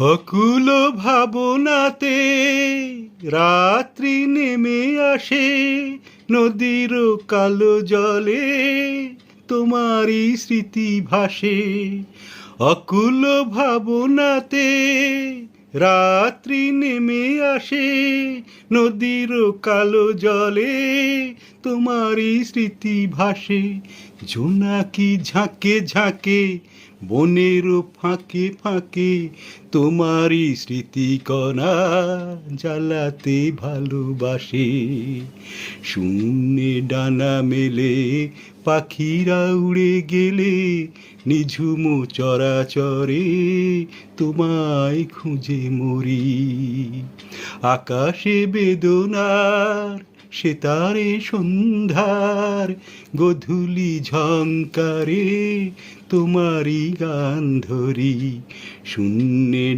অকুল ভাবনাতে রাত্রি নেমে আসে নদীর কালো জলে তোমারই স্মৃতি ভাসে। অকুল ভাবনাতে রাত্রি নেমে আসে, নদীর কালো জলে তোমারই স্মৃতি ভাসে জোনাকি ঝাঁকে ঝাঁকে, বনের ফাঁকে ফাঁকে তোমারই স্মৃতিকণা জ্বালাতে ভালোবাসে। শূন্যে ডানা মেলে, পাখিরা উড়ে গেলে, নিঝুম চরাচরে তোমায় খুঁজে মরি। আকাশে বেদনার সেতারে সন্ধ্যার, গধূলি ঝঙ্কারে তোমারই গান ধরি। শূন্যে